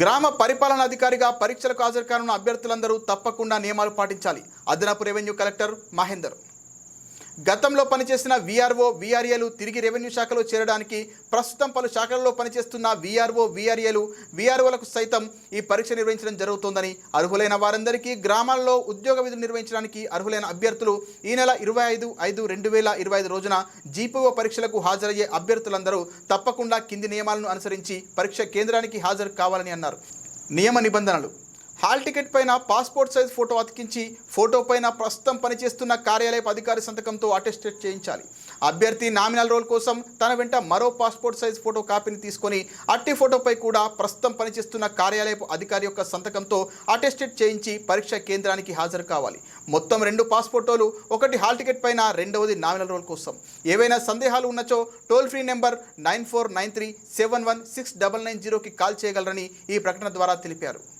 గ్రామ పరిపాలనాధికారిగా పరీక్షలకు హాజరు కానున్న అభ్యర్థులందరూ తప్పకుండా నియమాలు పాటించాలి. అదనపు రెవెన్యూ కలెక్టర్ మహేందర్ గతంలో పనిచేసిన వీఆర్ఓ వీఆర్ఏలు తిరిగి రెవెన్యూ శాఖలో చేరడానికి ప్రస్తుతం పలు శాఖలలో పనిచేస్తున్న వీఆర్ఓ వీఆర్ఏలు వీఆర్ఓలకు సైతం ఈ పరీక్ష నిర్వహించడం జరుగుతోందని అర్హులైన వారందరికీ గ్రామాల్లో ఉద్యోగ విధులు నిర్వహించడానికి అర్హులైన అభ్యర్థులు ఈ నెల ఇరవై ఐదు ఐదు రెండు వేల ఇరవై ఐదు రోజున జీపీఓ పరీక్షలకు హాజరయ్యే అభ్యర్థులందరూ తప్పకుండా కింది నియమాలను అనుసరించి పరీక్ష కేంద్రానికి హాజరు కావాలని అన్నారు. నియమ నిబంధనలు. హాల్ టికెట్ పైన పాస్పోర్ట్ సైజ్ ఫోటో అతికించి ఫోటో పైన ప్రస్తుతం పనిచేస్తున్న కార్యాలయపు అధికారి సంతకంతో అటెస్టేట్ చేయించాలి. అభ్యర్థి నామినల్ రోల్ కోసం తన వెంట మరో పాస్పోర్ట్ సైజ్ ఫోటో కాపీని తీసుకొని అట్టి ఫోటోపై కూడా ప్రస్తుతం పనిచేస్తున్న కార్యాలయపు అధికారి యొక్క సంతకంతో అటెస్టేట్ చేయించి పరీక్ష కేంద్రానికి హాజరు కావాలి. మొత్తం రెండు పాస్పోర్టోలు ఒకటి హాల్ టికెట్ పైన రెండవది నామినల్ రోల్ కోసం. ఏవైనా సందేహాలు ఉన్నచో toll free number nine four nine three seven one six double nine జీరోకి కాల్ చేయగలరని ఈ ప్రకటన ద్వారా తెలిపారు.